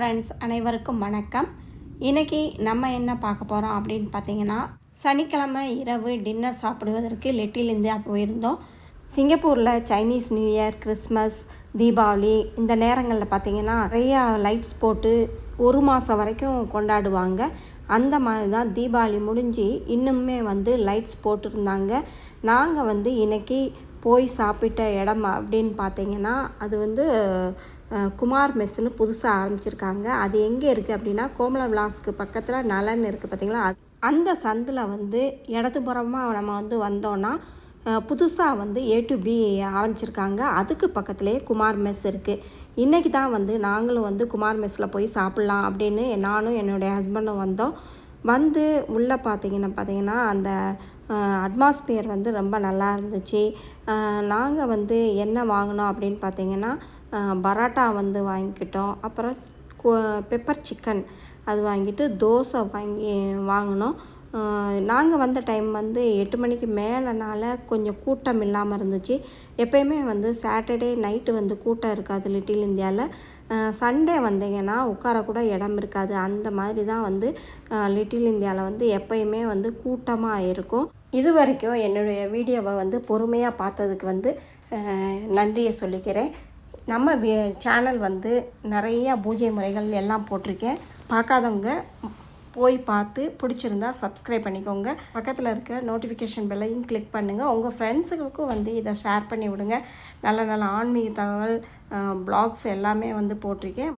Friends அனைவருக்கும் வணக்கம். இன்றைக்கி நம்ம என்ன பார்க்க போகிறோம் அப்படின்னு பார்த்தீங்கன்னா சனிக்கிழமை இரவு டின்னர் சாப்பிடுவதற்கு லிட்டில் இந்தியா போயிருந்தோம் சிங்கப்பூரில் Chinese new year Christmas Deepavali இந்த நேரங்களில் பார்த்தீங்கன்னா நிறையா லைட்ஸ் போட்டு ஒரு மாதம் வரைக்கும் கொண்டாடுவாங்க. அந்த மாதிரி தான் தீபாவளி முடிஞ்சு இன்னுமே வந்து லைட்ஸ் போட்டிருந்தாங்க. நாங்கள் வந்து இன்றைக்கி போய் சாப்பிட்ட இடம் அப்படின்னு பார்த்தீங்கன்னா அது வந்து குமார் மெஸ்ஸுன்னு புதுசாக ஆரம்பிச்சிருக்காங்க. அது எங்கே இருக்குது அப்படின்னா கோமல விலாஸ்க்கு பக்கத்தில் நலன் இருக்குது பார்த்தீங்களா? அது- அந்த சந்தில் வந்து இடதுபுறமாக நம்ம வந்து வந்தோன்னா புதுசாக வந்து ஏ டு பி ஆரம்பிச்சிருக்காங்க. அதுக்கு பக்கத்துலேயே குமார் மெஸ் இருக்குது இன்றைக்கி தான் வந்து நாங்களும் வந்து குமார் மெஸ்ஸில் போய் சாப்பிட்லாம் அப்படின்னு நானும் என்னுடைய ஹஸ்பண்டும் வந்தோம். வந்து உள்ளே பார்த்தீங்கன்னா பார்த்தீங்கன்னா அந்த அட்மாஸ்பியர் வந்து ரொம்ப நல்லா இருந்துச்சு. நாங்கள் வந்து என்ன வாங்கினோம் அப்படின்னு பார்த்தீங்கன்னா பரோட்டா வந்து வாங்கிக்கிட்டோம். அப்புறம் பெப்பர் சிக்கன் அது வாங்கிட்டு தோசை வாங்கி வாங்கினோம். நாங்கள் வந்த டைம் வந்து எட்டு மணிக்கு மேலேனால கொஞ்சம் கூட்டம் இல்லாமல் இருந்துச்சு. எப்பயுமே வந்து சாட்டர்டே நைட்டு வந்து கூட்டம் இருக்காது லிட்டில் இந்தியாவில் சண்டே வந்தீங்கன்னா உட்காரக்கூட இடம் இருக்காது. அந்த மாதிரி தான் வந்து லிட்டில் இந்தியாவில் வந்து எப்பயுமே வந்து கூட்டமாக இருக்கும். இது வரைக்கும் என்னுடைய வீடியோவை வந்து பொறுமையாக பார்த்ததுக்கு வந்து நன்றியை சொல்லிக்கிறேன். நம்ம சேனல் வந்து நிறையா பூஜை முறைகள் எல்லாம் போட்டிருக்கேன். பார்க்காதவங்க போய் பார்த்து பிடிச்சிருந்தா சப்ஸ்கிரைப் பண்ணிக்கோங்க. பக்கத்தில் இருக்க நோட்டிஃபிகேஷன் பெல்லையும் கிளிக் பண்ணுங்கள் உங்கள் ஃப்ரெண்ட்ஸுகளுக்கும் வந்து இதை ஷேர் பண்ணி விடுங்க. நல்ல நல்ல ஆன்மீக தகவல் பிளாக்ஸ் எல்லாமே வந்து போட்டிருக்கேன்.